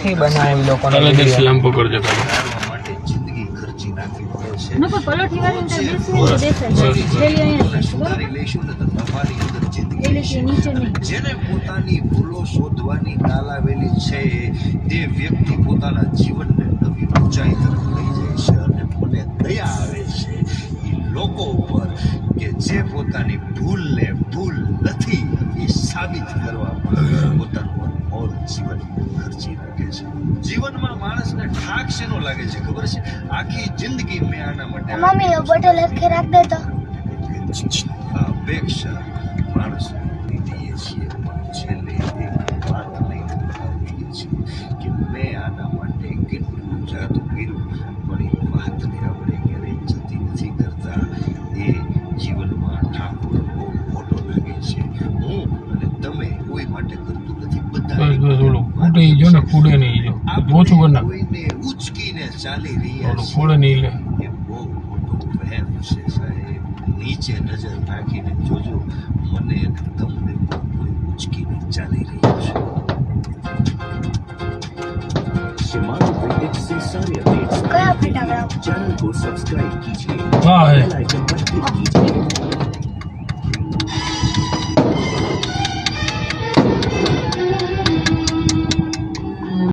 નથી બનાવે video. લાંબો કરજો જેને પોતાની ભૂલો શોધવાની તાલાવેલી છે તે વ્યક્તિ પોતાના જીવનને નવી ઊંચાઈ તરફ લઈ જાય છે અને મને દયા આવે છે એ લોકો ઉપર કે જે પોતાની ભૂલને ભૂલ નથી એ સાબિત કરવા પોતાનું અનમોલ જીવન ખર્ચી નાખે છે જીવનમાં માણસને થાક શેનો લાગે છે? ખબર છે? આખી જિંદગી મેં આના માટે મમ્મી બોટલ હરખે રાખ દે તો અપેક્ષા માણસ દીધીએ છીએ છેલ્લે એક વાત લઈને આવીએ છીએ કે મેં આના માટે કેટલું જાતું કર્યું પણ એ વાતને આપણે ક્યારેય જતી નથી કરતા. એ જીવનમાં ઠાકોર બહુ મોટો લાગે છે. હું અને તમે કોઈ માટે કરતું નથી. બધા ફૂટે જો ને ફૂડે નહીં જો ઓછું કરી નાખ કોઈને ઉચકીને ચાલી રહ્યા ઓલું છીએ ફોડે નહીં લે એ બહુ મોટો વહેમ છે સાહેબ નીચે નજર નાખીને જોજો મને અને તમને પણ કોઈ ઉચકીને ચાલી રહ્યું છે शिमारू क्रिकेट से सारे अपडेट्स કયા ફટાકડા चैनल को सब्सक्राइब कीजिए વાહ હે बेल आइकन पर क्लिक कीजिए